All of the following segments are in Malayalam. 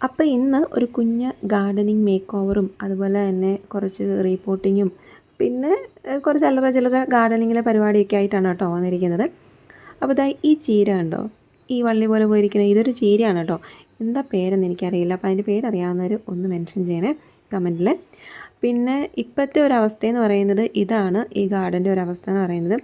അപ്പോൾ ഇന്ന് ഒരു കുഞ്ഞ് ഗാർഡനിങ് മേക്ക് ഓവറും അതുപോലെ തന്നെ കുറച്ച് റീപോർട്ടിങ്ങും പിന്നെ കുറച്ച് അല്ലറ ചില്ലറ ഗാർഡനിങ്ങിലെ പരിപാടിയൊക്കെ ആയിട്ടാണ് കേട്ടോ വന്നിരിക്കുന്നത്. അപ്പോൾ ഇതാ ഈ ചീര കണ്ടോ? ഈ വള്ളി പോലെ പോയിരിക്കുന്ന ഇതൊരു ചീരയാണ് കേട്ടോ. എന്താ പേരെന്ന് എനിക്കറിയില്ല. അപ്പോൾ അതിന്റെ പേരറിയാവുന്നവർ ഒന്ന് മെൻഷൻ ചെയ്യണേ കമന്റിൽ പിന്നെ ഇപ്പോഴത്തെ ഒരവസ്ഥയെന്ന് പറയുന്നത് ഇതാണ് ഈ ഗാർഡന്റെ ഒരു അവസ്ഥ എന്ന് പറയുന്നത്.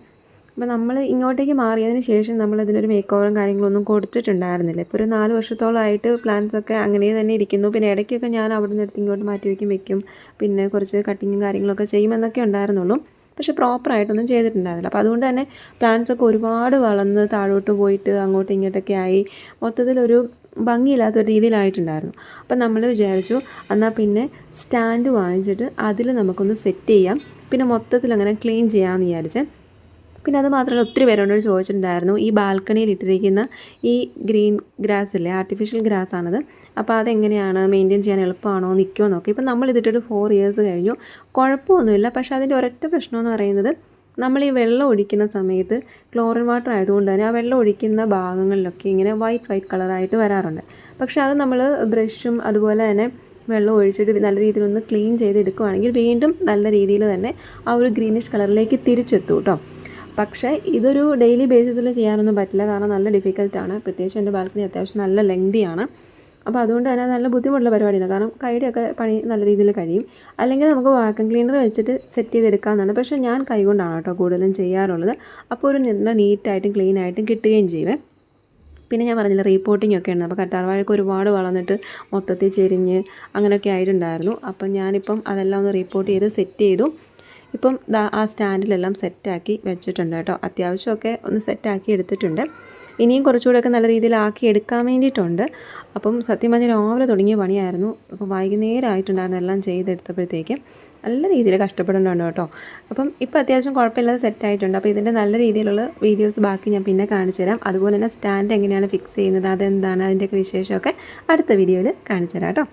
അപ്പോൾ നമ്മൾ ഇങ്ങോട്ടേക്ക് മാറിയതിന് ശേഷം നമ്മൾ ഇതിനൊരു മേക്ക് ഓവറും കാര്യങ്ങളൊന്നും കൊടുത്തിട്ടുണ്ടായിരുന്നില്ല. ഇപ്പോൾ ഒരു നാല് വർഷത്തോളമായിട്ട് പ്ലാന്റ്സ് ഒക്കെ അങ്ങനെ തന്നെ ഇരിക്കുന്നു. പിന്നെ ഇടയ്ക്കൊക്കെ ഞാൻ അവിടെ നിന്ന് എടുത്ത് ഇങ്ങോട്ട് മാറ്റി വയ്ക്കും വെക്കും. പിന്നെ കുറച്ച് കട്ടിങ്ങും കാര്യങ്ങളൊക്കെ ചെയ്യുമെന്നൊക്കെ ഉണ്ടായിരുന്നുള്ളൂ. പക്ഷെ പ്രോപ്പറായിട്ടൊന്നും ചെയ്തിട്ടുണ്ടായിരുന്നില്ല. അപ്പോൾ അതുകൊണ്ട് തന്നെ പ്ലാന്റ്സ് ഒക്കെ ഒരുപാട് വളർന്ന് താഴോട്ട് പോയിട്ട് അങ്ങോട്ടും ഇങ്ങോട്ടൊക്കെ ആയി. മൊത്തത്തിലൊരു ഭംഗിയില്ലാത്തൊരു രീതിയിലായിട്ടുണ്ടായിരുന്നു. അപ്പം നമ്മൾ വിചാരിച്ചു എന്നാൽ പിന്നെ സ്റ്റാൻഡ് വാങ്ങിച്ചിട്ട് അതിൽ നമുക്കൊന്ന് സെറ്റ് ചെയ്യാം. പിന്നെ മൊത്തത്തിൽ അങ്ങനെ ക്ലീൻ ചെയ്യാമെന്ന് വിചാരിച്ചേ പിന്നെ അത് മാത്രമല്ല ഒത്തിരി പേരോട് ചോദിച്ചിട്ടുണ്ടായിരുന്നു ഈ ബാൽക്കണിയിൽ ഇട്ടിരിക്കുന്ന ഈ ഗ്രീൻ ഗ്രാസ് ഇല്ലേ ആർട്ടിഫിഷ്യൽ ഗ്രാസ് ആണത്. അപ്പോൾ അതെങ്ങനെയാണ് മെയിന്റെയിൻ ചെയ്യാൻ എളുപ്പമാണോ നിൽക്കുമോ നോക്കി ഇപ്പം നമ്മൾ ഇതിട്ടൊരു ഫോർ ഇയേഴ്സ് കഴിഞ്ഞു. കുഴപ്പമൊന്നുമില്ല പക്ഷേ അതിന്റെ ഒരൊറ്റ പ്രശ്നം എന്ന് പറയുന്നത് നമ്മൾ ഈ വെള്ളം ഒഴിക്കുന്ന സമയത്ത് ക്ലോറിൻ വാട്ടർ ആയതുകൊണ്ട് തന്നെ ആ വെള്ളം ഒഴിക്കുന്ന ഭാഗങ്ങളിലൊക്കെ ഇങ്ങനെ വൈറ്റ് വൈറ്റ് കളറായിട്ട് വരാറുണ്ട്. പക്ഷേ അത് നമ്മൾ ബ്രഷും അതുപോലെ തന്നെ വെള്ളം ഒഴിച്ചിട്ട് നല്ല രീതിയിലൊന്ന് ക്ലീൻ ചെയ്ത് എടുക്കുകയാണെങ്കിൽ വീണ്ടും നല്ല രീതിയിൽ തന്നെ ആ ഒരു ഗ്രീനിഷ് കളറിലേക്ക് തിരിച്ചെത്തും കേട്ടോ. പക്ഷേ ഇതൊരു ഡെയിലി ബേസിസിൽ ചെയ്യാനൊന്നും പറ്റില്ല. കാരണം നല്ല ഡിഫിക്കൽട്ടാണ് പ്രത്യേകിച്ച് എന്റെ ബാൽക്കണി അത്യാവശ്യം നല്ല ലെങ്തിയാണ് അപ്പോൾ അതുകൊണ്ട് തന്നെ നല്ല ബുദ്ധിമുട്ടുള്ള പരിപാടിയാണ്. കാരണം കൈയുടെയൊക്കെ പണി നല്ല രീതിയിൽ കഴിയും. അല്ലെങ്കിൽ നമുക്ക് വാക്വം ക്ലീനർ വെച്ചിട്ട് സെറ്റ് ചെയ്തെടുക്കാമെന്നാണ് പക്ഷേ ഞാൻ കൈകൊണ്ടാണ് കേട്ടോ കൂടുതലും ചെയ്യാറുള്ളത്. അപ്പോൾ ഒരു നല്ല നീറ്റായിട്ടും ക്ലീനായിട്ടും കിട്ടുകയും ചെയ്യുമേ പിന്നെ ഞാൻ പറഞ്ഞില്ല റീപ്പോർട്ടിംഗ് ഒക്കെ ഉണ്ട് അപ്പോൾ കറ്റാർവാഴക്ക് ഒരുപാട് വളർന്നിട്ട് മൊത്തത്തിൽ ചെരിഞ്ഞ് അങ്ങനെയൊക്കെ ആയിട്ടുണ്ടായിരുന്നു. അപ്പം ഞാനിപ്പം അതെല്ലാം ഒന്ന് റീപ്പോർട്ട് ചെയ്ത് സെറ്റ് ചെയ്തു. ഇപ്പം ആ സ്റ്റാൻഡിലെല്ലാം സെറ്റാക്കി വെച്ചിട്ടുണ്ട് കേട്ടോ. അത്യാവശ്യമൊക്കെ ഒന്ന് സെറ്റാക്കി എടുത്തിട്ടുണ്ട്. ഇനിയും കുറച്ചുകൂടെയൊക്കെ നല്ല രീതിയിൽ ആക്കി എടുക്കാൻ വേണ്ടിയിട്ടുണ്ട്. അപ്പം സത്യം പറഞ്ഞാൽ രാവിലെ തുടങ്ങിയ പണിയായിരുന്നു. അപ്പം വൈകുന്നേരം ആയിട്ടുണ്ടായിരുന്നു എല്ലാം ചെയ്തെടുത്തപ്പോഴത്തേക്കും. നല്ല രീതിയിൽ കഷ്ടപ്പെടുന്നുണ്ട് കേട്ടോ. അപ്പം ഇപ്പോൾ അത്യാവശ്യം കുഴപ്പമില്ലാതെ സെറ്റായിട്ടുണ്ട്. അപ്പോൾ ഇതിന്റെ നല്ല രീതിയിലുള്ള വീഡിയോസ് ബാക്കി ഞാൻ പിന്നെ കാണിച്ചു തരാം. അതുപോലെ തന്നെ സ്റ്റാൻഡ് എങ്ങനെയാണ് ഫിക്സ് ചെയ്യുന്നത് അതെന്താണ് അതിന്റെയൊക്കെ വിശേഷമൊക്കെ അടുത്ത വീഡിയോയിൽ കാണിച്ചു തരാം കേട്ടോ.